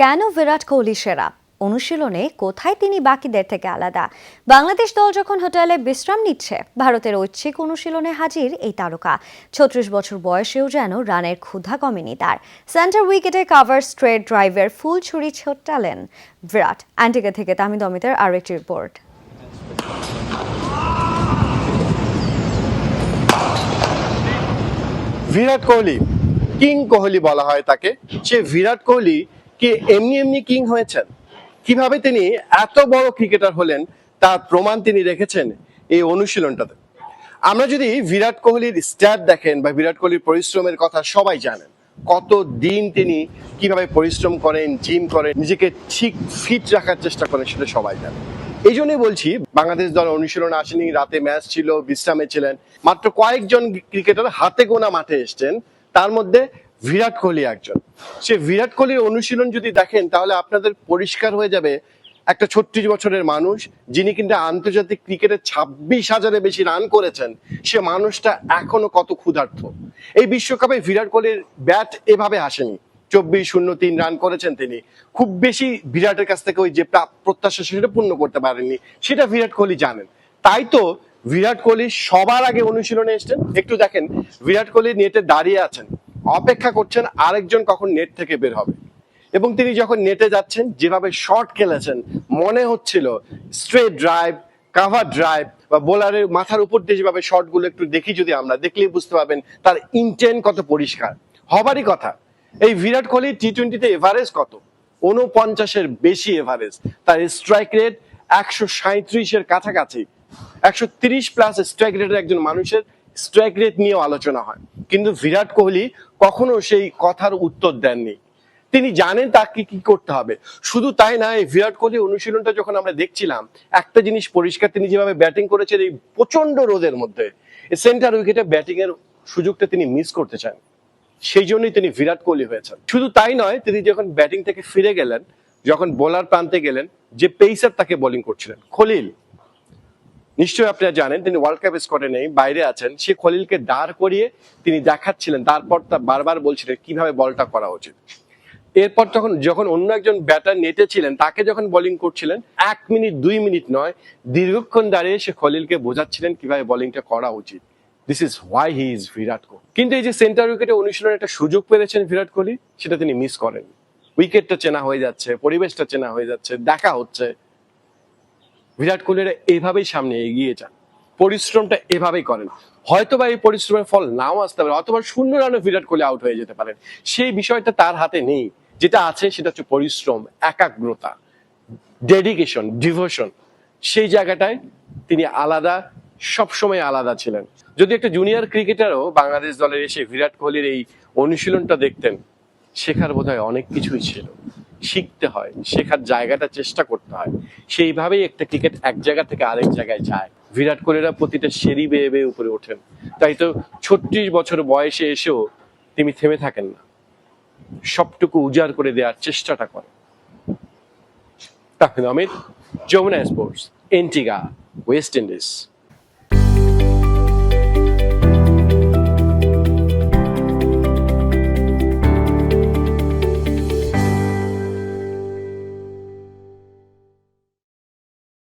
কেন বিরাট কোহলি সেরা? অনুশীলনে কোথায় তিনি বাকিদের থেকে আলাদা? বাংলাদেশ দল যখন হোটেলে বিশ্রাম নিচ্ছে, ভারতের ঐচ্ছিক অনুশীলনে হাজির এই তারকা। ছত্রিশ বছর বয়সেও যেন রানের ক্ষুধা কমেনি তার। সেন্টার উইকেটে কাভার স্ট্রেট ড্রাইভের ফুল ছুরি ছোট্টালেন বিরাট। অ্যান্টিকা থেকে তামিদ অমিতের আরও একটি রিপোর্ট। বিরাট কোহলি, কিং কোহলি বলা হয় তাকে। সে বিরাট কোহলি কি এমনি এমনি কিং হয়েছেন? কীভাবে তিনি এত বড় ক্রিকেটার হলেন, তার প্রমাণ তিনি রেখেছেন এই অনুশীলনটাতে? আমরা যদি বিরাট কোহলির স্ট্যাট দেখেন বা বিরাট কোহলির পরিশ্রমের কথা সবাই জানেন, কত দিন তিনি কীভাবে পরিশ্রম করেন জিম করেন, নিজেকে ঠিক ফিট রাখার চেষ্টা করেন সেটা সবাই জানেন এই জন্যই বলছি, বাংলাদেশ দল অনুশীলন আসেনি, রাতে ম্যাচ ছিল, বিশ্রামে ছিলেন, মাত্র কয়েকজন ক্রিকেটার হাতে গোনা মাঠে এসছেন, তার মধ্যে বিরাট কোহলি একজন। সে বিরাট কোহলির অনুশীলন যদি দেখেন, তাহলে আপনাদের পরিষ্কার হয়ে যাবে একটা ছত্রিশ বছরের মানুষ, যিনি কিন্তু আন্তর্জাতিক ক্রিকেটে ছাব্বিশ হাজারের বেশি রান করেছেন, সে মানুষটা এখনও কত ক্ষুধার্থ এই বিশ্বকাপে বিরাট কোহলির ব্যাট এভাবে আসেনি। চব্বিশ শূন্য তিন রান করেছেন তিনি। খুব বেশি বিরাটের কাছ থেকে ওই যে প্রত্যাশা সেটা পূর্ণ করতে পারেননি। সেটা বিরাট কোহলি জানেন। তাই তো বিরাট কোহলি সবার আগে অনুশীলনে এসছেন। একটু দেখেন, বিরাট কোহলি নেটে দাঁড়িয়ে আছেন। অপেক্ষা করছেন আরেকজন কখন নেট থেকে বের হবে। এবং তিনি যখন নেটে যাচ্ছেন, যেভাবে শর্ট খেলেছেন, মনে হচ্ছিল স্ট্রেট ড্রাইভ কাভার ড্রাইভ বা বোলারের মাথার উপর দিয়ে যেভাবে শর্টগুলো একটু দেখি যদি আমরা, দেখলেই বুঝতে পারবেন তার ইন্টেন কত পরিষ্কার। হবারই কথা, এই বিরাট কোহলি টি টোয়েন্টিতে এভারেজ কত? উনপঞ্চাশের বেশি এভারেজ তার স্ট্রাইক রেট একশো সাঁত্রিশের কাছাকাছি। একশো তিরিশ প্লাস স্ট্রাইক রেটের একজন মানুষের স্ট্রাইক রেট নিয়েও আলোচনা হয়। কিন্তু বিরাট কোহলি কখনো সেই কথার উত্তর দেননি। তিনি জানেন তাকে কি করতে হবে। শুধু তাই না, এই বিরাট কোহলি অনুশীলনটা যখন আমরা দেখছিলাম, একটা জিনিস পরিষ্কার, তিনি যেভাবে ব্যাটিং করেছেন এই প্রচণ্ড রোদের মধ্যে সেন্টার উইকেটে ব্যাটিং এর সুযোগটা তিনি মিস করতে চান। সেই জন্যই তিনি বিরাট কোহলি হয়েছেন। শুধু তাই নয়, তিনি যখন ব্যাটিং থেকে ফিরে গেলেন, যখন বোলার প্রান্তে গেলেন, যে পেসার তাকে বোলিং করছিলেন, খলিল। নিশ্চয়ই আপনারা জানেন, তিনি ওয়ার্ল্ড কাপ স্কোয়াডে নেই, বাইরে আছেন। সে খলিলকে দাঁড় করিয়ে তিনি দেখাচ্ছিলেন, তারপর তা বারবার বলছিলেন কীভাবে বলটা করা উচিত। এরপর তখন যখন অন্য একজন ব্যাটার নেটে ছিলেন, তাকে যখন বোলিং করছিলেন, এক মিনিট, দুই মিনিট নয়, দীর্ঘক্ষণ দাঁড়িয়ে সে খলিলকে বোঝাচ্ছিলেন কীভাবে বোলিংটা করা উচিত। This is why he is Virat Kohli কিন্তু এই যে সেন্টার উইকেটে অনুশীলনের একটা সুযোগ পেয়েছেন বিরাট কোহলি সেটা তিনি মিস করেন উইকেটটা চেনা হয়ে যাচ্ছে, পরিবেশটা চেনা হয়ে যাচ্ছে, দেখা হচ্ছে। বিরাট কোহলিরা এভাবেই সামনে এগিয়ে যান। পরিশ্রমটা এভাবেই করেন। হয়তোবা এই পরিশ্রমের ফল নাও আসতে পারে, অথবা শূন্য রানে বিরাট কোহলি আউট হয়ে যেতে পারেন। সেই বিষয়টা তার হাতে নেই। যেটা আছে সেটা হচ্ছে পরিশ্রম, একাগ্রতা ডেডিকেশন ডিভোশন সেই জায়গাটায় তিনি আলাদা, সবসময় আলাদা ছিলেন। যদি একটা জুনিয়র ক্রিকেটারও বাংলাদেশ দলের এসে বিরাট কোহলির এই অনুশীলনটা দেখতেন, শেখার বোধহয় অনেক কিছুই ছিল। শিখতে হয়, শেখার জায়গাটা চেষ্টা করতে হয়। সেইভাবেই একটা ক্রিকেট এক জায়গা থেকে আরেক জায়গায় যায়। বিরাট কোহলিরা প্রতিটা সেরি বেয়ে বেয়ে উপরে ওঠেন। তাই তো ছত্রিশ বছর বয়সে এসেও তিনি থেমে থাকেন না। সবটুকু উজাড় করে দেওয়ার চেষ্টাটা করেন। তাহলে Amit Jamuna sports Antigua West Indies